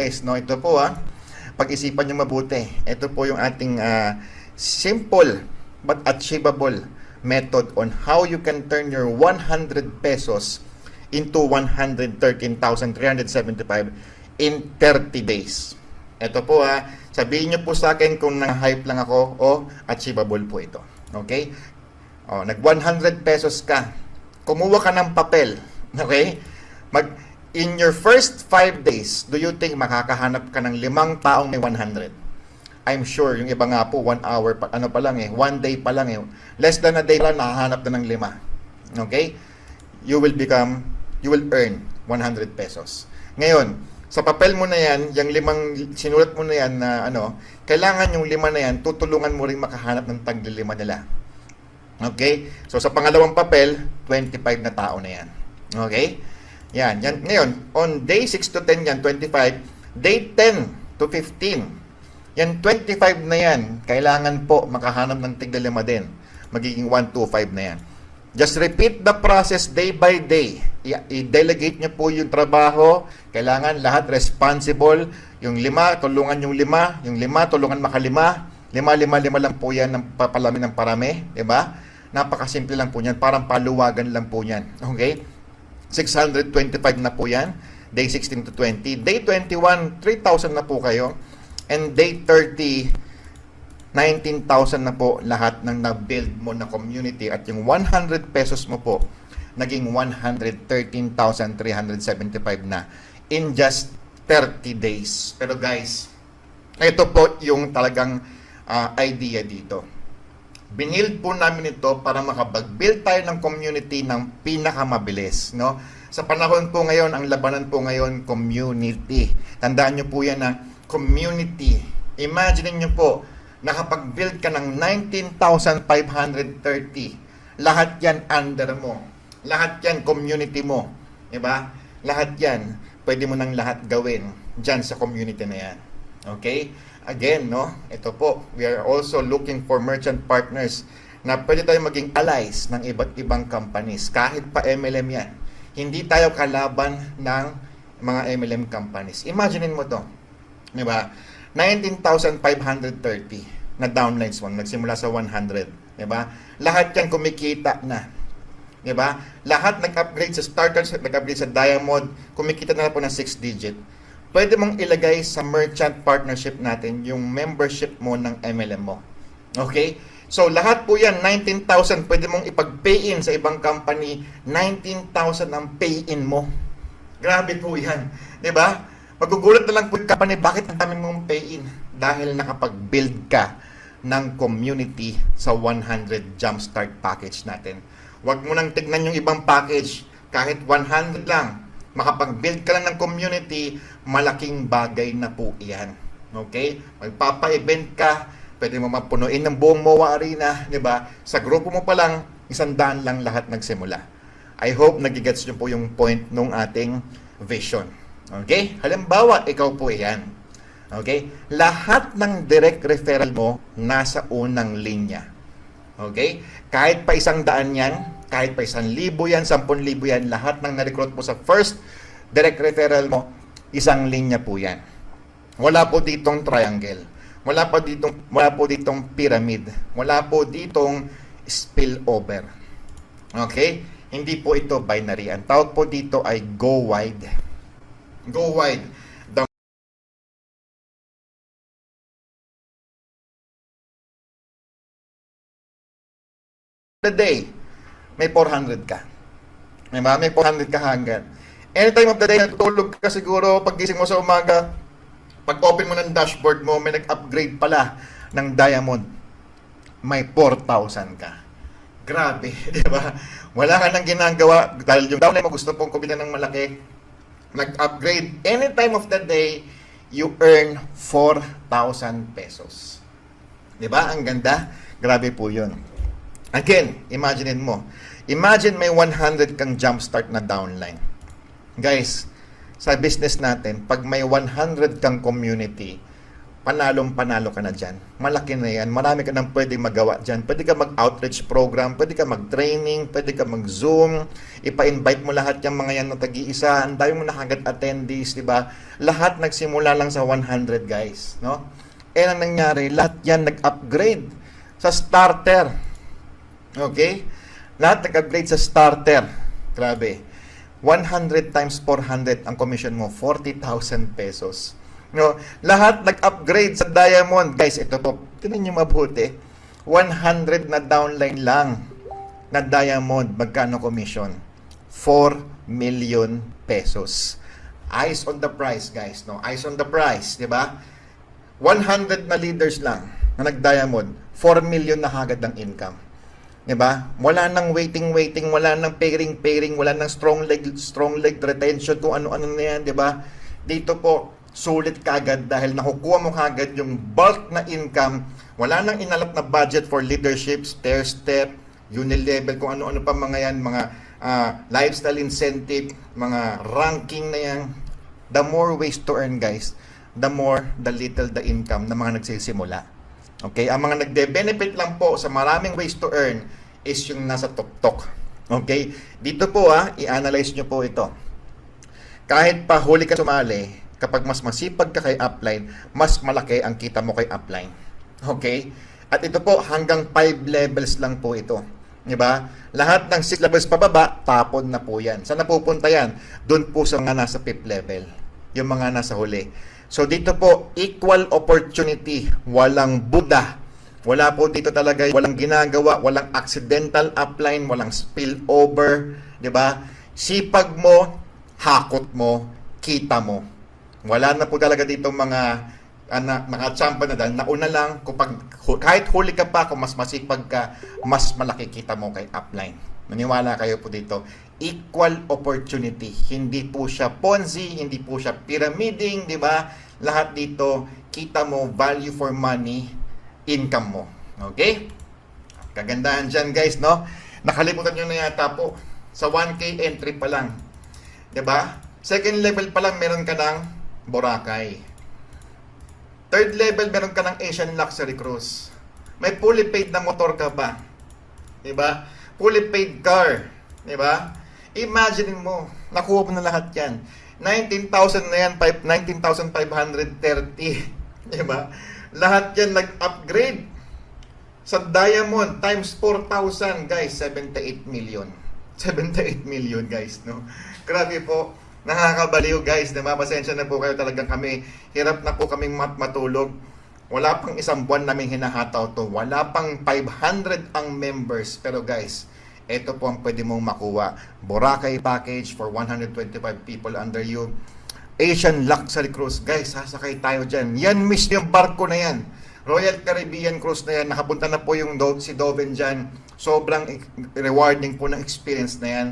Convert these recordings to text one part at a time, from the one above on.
Guys, no, ito po ah. Pag-isipan nyo mabuti. Ito po yung ating ah, simple but achievable method on how you can turn your 100 pesos into 113,375 in 30 days. Ito po ha, sabihin nyo po sa akin kung nang-hype lang ako o achievable po ito. Okay? O, nag 100 pesos ka. Kumuha ka ng papel. Okay? Mag, in your first 5 days, do you think makakahanap ka ng limang taong may 100? I'm sure, yung iba nga po, 1 hour, pa, ano pa lang eh, 1 day pa lang eh. Less than a day lang, nakahanap na ng lima. Okay? You will become, you will earn 100 pesos. Ngayon, sa papel mo na yan, yung limang, sinulat mo na yan na ano, kailangan yung lima na yan, tutulungan mo rin makahanap ng taglilima nila. Okay? So, sa pangalawang papel, 25 na tao na yan. Okay? Yan. yan. Ngayon, on day 6 to 10 yan, 25. Day 10 to 15, yan 25 na yan, kailangan po makahanap ng tigdalima din. Magiging 125 na yan. Just repeat the process day by day. I-delegate nyo po yung trabaho. Kailangan lahat responsible. Yung lima, tulungan yung lima. Yung lima, tulungan makalima. Lima, lima, lima lang po yan ng papalami ng parami. ba? Napakasimple lang po yan. Parang paluwagan lang po yan. Okay? 625 na po yan. Day 16 to 20. Day 21, 3,000 na po kayo. And day 30, 19,000 na po lahat ng na-build mo na community at yung 100 pesos mo po naging 113,375 na in just 30 days. Pero guys, ito po yung talagang ah, idea dito. Binild po namin ito para makapag-build tayo ng community ng pinakamabilis, no? Sa panahon po ngayon, ang labanan po ngayon, community. Tandaan nyo po yan na community. Imagine nyo po, nakapag-build ka ng 19,530. Lahat yan under mo. Lahat yan community mo. Diba? Lahat yan, pwede mo nang lahat gawin dyan sa community na yan. Okay? Again, no? Ito po, we are also looking for merchant partners na pwede tayo maging allies ng iba't ibang companies. Kahit pa MLM yan. Hindi tayo kalaban ng mga MLM companies. Imaginein mo to. Di ba? 19,530 na downlines mo. Nagsimula sa 100. Di ba? Lahat yan kumikita na. Di ba? Lahat nag-upgrade sa starter, nag-upgrade sa diamond, kumikita na po ng 6 digit. Pwede mong ilagay sa merchant partnership natin yung membership mo ng MLM mo. Okay? So, lahat po yan, 19,000, pwede mong ipag-pay in sa ibang company, 19,000 ang pay-in mo. Grabe po yan. Ba? Magugulat na lang po yung company, bakit ang dami mong pay-in? Dahil nakapag-build ka ng community sa 100 Jumpstart package natin. Huwag mo nang tignan yung ibang package. Kahit 100 lang, makapag-build ka lang ng community, malaking bagay na po iyan. Okay? Magpapa-event ka, pwede mo mapunuin ng buong MOA Arena, di ba? Sa grupo mo pa lang, isang daan lang lahat nagsimula. I hope nagigets nyo po yung point nung ating vision. Okay? Halimbawa, ikaw po yan. Okay? Lahat ng direct referral mo nasa unang linya. Okay? Kahit pa isang daan yan, kahit pa isang libo yan, sampun libo yan, lahat ng na-recruit mo sa first direct referral mo, isang linya po yan. Wala po ditong triangle. Wala po ditong wala po ditong pyramid. Wala po ditong spillover. Okay? Hindi po ito binary. Ang tawag po dito ay go wide. Go wide. The the day, may 400 ka. May ba? May 400 ka hanggan. Anytime of the day, natutulog ka siguro, pagising mo sa umaga, pag open mo ng dashboard mo, may nag-upgrade pala ng diamond. May 4,000 ka. Grabe, di ba? Wala ka nang ginagawa dahil yung downline mo gusto pong kumita ng malaki. Nag-upgrade. Any time of the day, you earn 4,000 pesos. Di ba? Ang ganda. Grabe po yun. Again, imaginein mo. Imagine may 100 kang jumpstart na downline. Guys, sa business natin, pag may 100 kang community, panalong panalo ka na dyan. Malaki na yan. Marami ka nang pwedeng magawa dyan. Pwede ka mag-outreach program, pwede ka mag-training, pwede ka mag-zoom, ipa-invite mo lahat yung mga yan na tag-iisa. Ang dami mo na kagad attendees, di ba? Lahat nagsimula lang sa 100 guys, no? Eh, ang nangyari, lahat yan nag-upgrade sa starter. Okay? Lahat nag-upgrade sa starter. Grabe. 100 times 400 ang commission mo, 40,000 pesos. No, lahat nag-upgrade sa Diamond. Guys, ito po, tinan niyo mabuti. 100 na downline lang na Diamond, magkano commission? 4 million pesos. Eyes on the price, guys, no? Eyes on the price, 'di ba? 100 na leaders lang na nag-Diamond, 4 million na hagad ang income. 'Di ba? Wala nang waiting waiting, wala nang pairing pairing, wala nang strong leg strong leg retention kung ano-ano na 'yan, 'di ba? Dito po sulit kagad dahil nakukuha mo kagad yung bulk na income. Wala nang inalap na budget for leadership, stair step, unilevel, kung ano-ano pa mga yan, mga ah, lifestyle incentive, mga ranking na yan. The more ways to earn, guys, the more, the little the income na mga nagsisimula. Okay? Ang mga nagde-benefit lang po sa maraming ways to earn is yung nasa tuktok. Okay? Dito po ah, i-analyze nyo po ito. Kahit pa huli ka sumali, kapag mas masipag ka kay upline, mas malaki ang kita mo kay upline. Okay? At ito po, hanggang 5 levels lang po ito. Di ba? Lahat ng 6 levels pababa, tapon na po yan. Saan napupunta yan? Doon po sa mga nasa 5th level. Yung mga nasa huli. So dito po, equal opportunity. Walang Buddha. Wala po dito talaga, walang ginagawa, walang accidental upline, walang spillover. Di ba? Sipag mo, hakot mo, kita mo. Wala na po talaga dito mga ana, mga champa na dahil nauna lang kapag kahit huli ka pa kung mas masipag ka mas malaki kita mo kay upline naniwala kayo po dito. Equal opportunity. Hindi po siya ponzi hindi po siya pyramiding di ba? Lahat dito kita mo value for money income mo. Okay? Kagandahan dyan guys no? Nakalimutan nyo na yata po. Sa 1k entry pa lang. Ba? Second level pa lang meron ka ng Boracay. Third level, meron ka ng Asian Luxury Cruise. May fully paid na motor ka pa. 'Di ba? Fully paid car. 'Di ba? Imagine mo, nakuha mo na lahat 'yan. 19,000 na yan, five- 19,530. 'Di ba? Lahat 'yan nag-upgrade. Sa Diamond times 4,000, guys, 78 million. 78 million, guys, no? Grabe po. Nakakabaliw guys, diba? Pasensya na po kayo talagang kami. Hirap na po kaming mat matulog. Wala pang isang buwan namin hinahataw to. Wala pang 500 ang members. Pero guys, ito po ang pwede mong makuha. Boracay package for 125 people under you. Asian Luxury Cruise. Guys, sasakay tayo dyan. Yan mismo yung barko na yan. Royal Caribbean Cruise na yan. Nakapunta na po yung Do- si Doven dyan. Sobrang rewarding po ng experience na yan.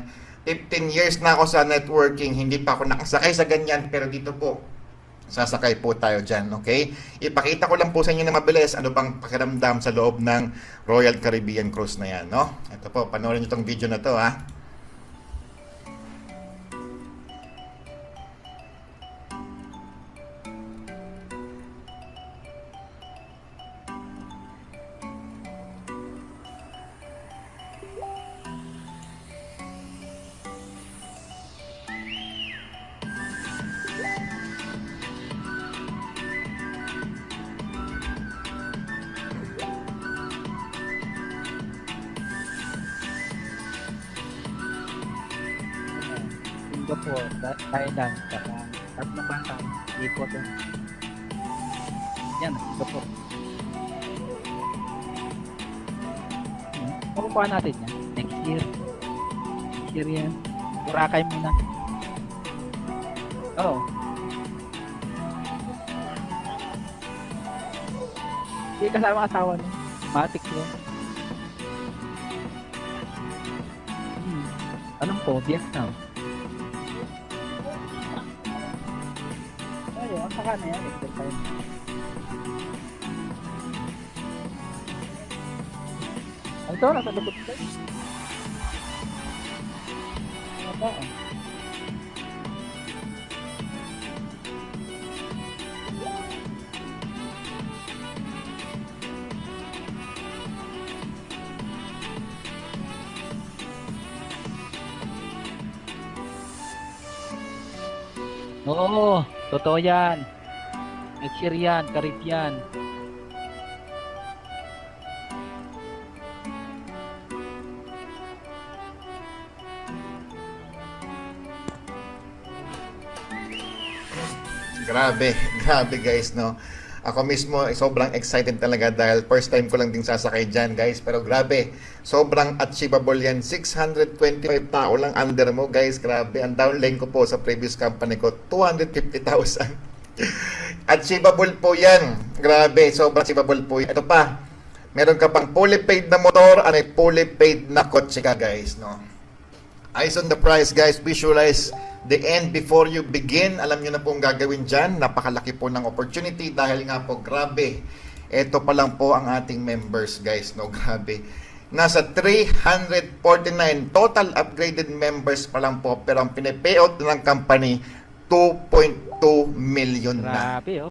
15 years na ako sa networking, hindi pa ako nakasakay sa ganyan, pero dito po, sasakay po tayo dyan, okay? Ipakita ko lang po sa inyo na mabilis ano bang pakiramdam sa loob ng Royal Caribbean Cruise na yan, no? Ito po, panoorin nyo itong video na to, ha? Tha- Thailand, saka tatlong bansa, ikot. Yan, Singapore. Hmm. Makukuha natin yan. Next year. Next year yan. Boracay muna. Oo. Hindi kasama asawa niya. Matic yun. Hmm. Anong po? Vietnam. Makakano yan? Victor pa yan. Ito, nasa lupot ko. Ano ba? Oh. Oo. Oh totoo yan. Next year yan. Grabe, grabe guys, no? Ako mismo, eh, sobrang excited talaga dahil first time ko lang din sasakay dyan, guys. Pero grabe, sobrang achievable yan. 625 tao lang under mo, guys. Grabe, ang downline ko po sa previous company ko, 250,000. achievable po yan. Grabe, sobrang achievable po yan. Ito pa, meron ka pang fully paid na motor at fully paid na kotse ka, guys, no? Eyes on the prize, guys. Visualize the end before you begin. Alam nyo na po ang gagawin dyan. Napakalaki po ng opportunity dahil nga po, grabe. Ito pa lang po ang ating members, guys. No, grabe. Nasa 349 total upgraded members pa lang po. Pero ang pinipayout ng company, 2.2 million na. Grabe, oh.